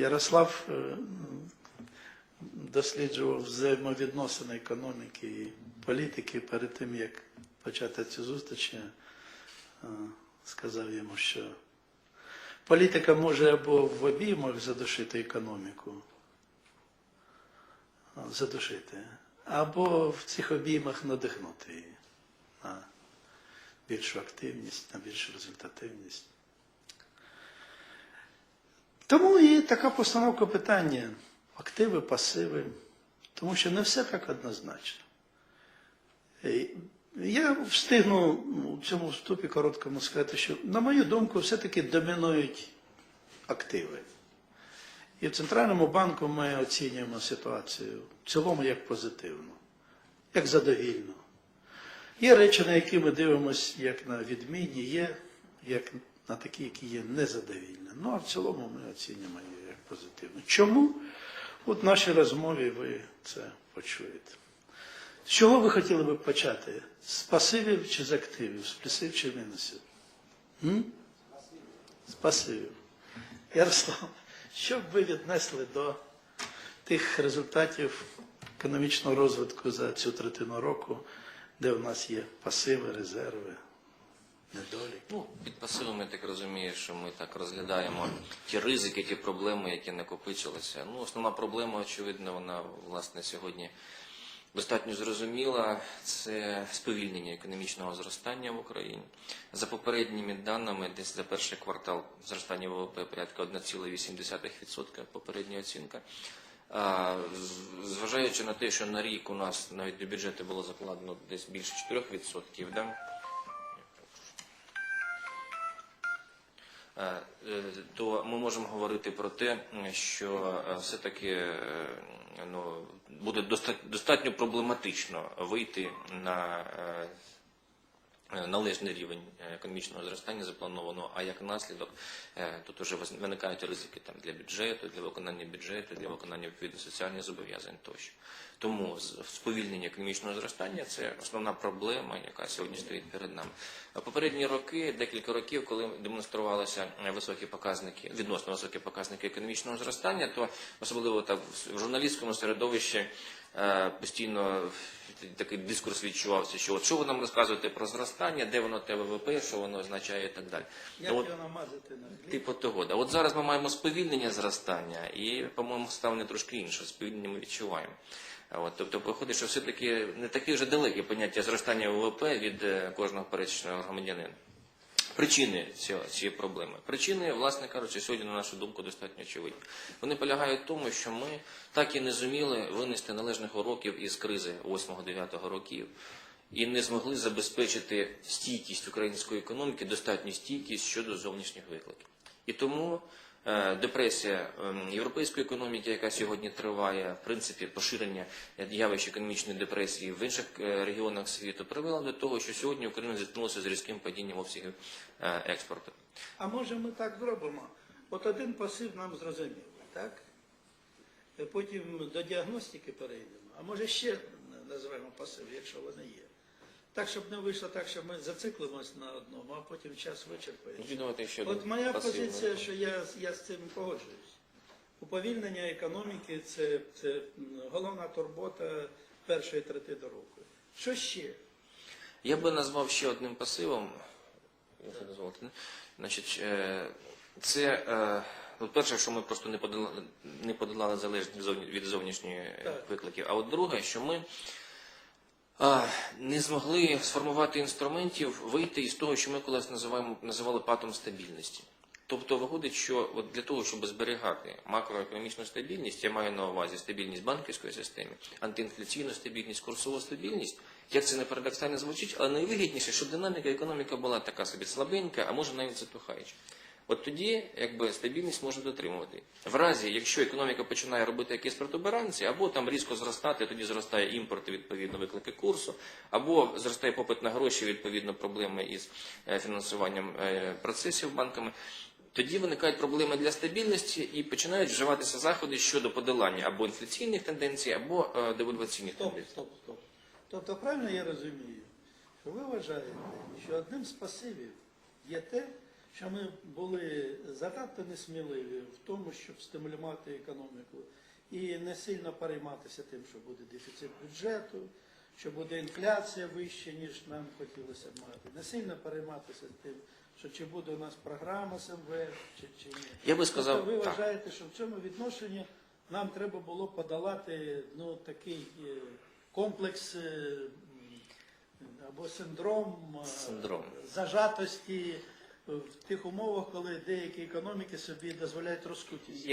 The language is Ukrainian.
Ярослав е, досліджував взаємовідносини економіки і політики перед тим, як почати цю зустріч. Я е, сказав йому, що політика може або в обіймах задушити економіку, задушити, або в цих обіймах надихнути її на більшу активність, на більшу результативність. Тому і така постановка питання активи, пасиви, тому що не все так однозначно. Е, Я встигну у цьому вступі короткому сказати, що, на мою думку, все-таки домінують активи. І в Центральному банку ми оцінюємо ситуацію в цілому як позитивну, як задовільну. Є речі, на які ми дивимося як на відмінні, є як на такі, які є незадовільні. Ну а в цілому ми оцінюємо її як позитивну. Чому? От в нашій розмові ви це почуєте. З чого ви хотіли би почати? З пасивів чи з активів? З плюсів чи мінусів? М? З пасивів. Ярослав, що б ви віднесли до тих результатів економічного розвитку за цю третину року, де у нас є пасиви, резерви, недоліки? Ну, під пасивом, я так розумію, що ми так розглядаємо ті ризики, ті проблеми, які накопичилися. Ну, основна проблема, очевидно, вона власне сьогодні достатньо зрозуміла. Це сповільнення економічного зростання в Україні. За попередніми даними, десь за перший квартал зростання ВВП порядка 1,8% попередня оцінка. Зважаючи на те, що на рік у нас навіть до бюджету було закладено десь більше 4%, да? То ми можемо говорити про те, що е, все-таки е, ну, буде доста- достатньо проблематично вийти на е, е, належний рівень е, економічного зростання запланованого, а як наслідок е, тут вже виникають ризики там для бюджету, для виконання бюджету, для виконання відповідно соціальних зобов'язань тощо. Тому сповільнення економічного зростання це основна проблема, яка сьогодні стоїть перед нами. Попередні роки, декілька років, коли демонструвалися е, високі показники, відносно високі показники економічного зростання, то особливо так в журналістському середовищі е, постійно такий дискурс відчувався, що от що ви нам розказуєте про зростання, де воно те ВВП, що воно означає і так далі. Як Ну, от, його намазати на хліб? Типу того. Да. От зараз ми маємо сповільнення зростання, і, по-моєму, ставлення трошки інше. Сповільнення ми відчуваємо. От, тобто, виходить, що все-таки не таке вже далеке поняття зростання ВВП від е, кожного пересічного громадянина. Причини цього, цієї проблеми. Причини, власне кажучи, сьогодні, на нашу думку, достатньо очевидні. Вони полягають в тому, що ми так і не зуміли винести належних уроків із кризи 8-9 років і не змогли забезпечити стійкість української економіки, достатню стійкість щодо зовнішніх викликів. І тому депресія ем, європейської економіки, яка сьогодні триває, в принципі, поширення явищ економічної депресії в інших е, регіонах світу, привела до того, що сьогодні Україна зіткнулася з різким падінням обсягів е, експорту. А може ми так зробимо? От один пасив нам зрозумілий, так? Е, Потім до діагностики перейдемо. А може ще назвемо пасив, якщо вони є. Так, щоб не вийшло так, що ми зациклимось на одному, а потім час думаєте, От моя позиція, що я, я з цим погоджуюсь. Уповільнення економіки це, це головна турбота першої третини року. Що ще? Я би назвав ще одним пасивом. якщо дозволите, Значить, е, це е, ну, перше, що ми просто не подолали, не подолали залежність від зовні- від зовнішньої е, викликів. А от друге, що ми не змогли сформувати інструментів вийти із того, що ми колись називаємо називали патом стабільності. Тобто виходить, що от для того, щоб зберігати макроекономічну стабільність, я маю на увазі стабільність банківської системи, антиінфляційну стабільність, курсову стабільність, як це не парадоксально звучить, але найвигідніше, щоб динаміка економіки була така собі слабенька, а може навіть затухаюча. От тоді якби стабільність можна дотримувати. В разі, якщо економіка починає робити якісь протуберанці, або там різко зростати, тоді зростає імпорт, відповідно виклики курсу, або зростає попит на гроші, відповідно проблеми із е, фінансуванням е, процесів банками. Тоді виникають проблеми для стабільності і починають вживатися заходи щодо подолання або інфляційних тенденцій, або е, девальваційних Стоп, тенденцій. стоп, стоп. Тобто правильно я розумію, що ви вважаєте, що одним з пасивів є те, що ми були занадто несміливі в тому, щоб стимулювати економіку і не сильно перейматися тим, що буде дефіцит бюджету, що буде інфляція вища, ніж нам хотілося б мати. Не сильно перейматися тим, що чи буде у нас програма з МВФ, чи, чи ні. Я би сказав, тобто ви так. вважаєте, що в цьому відношенні нам треба було подолати ну, такий е, комплекс е, або синдром, е, Синдром. зажатості в тих умовах, коли деякі економіки собі дозволяють розкутість.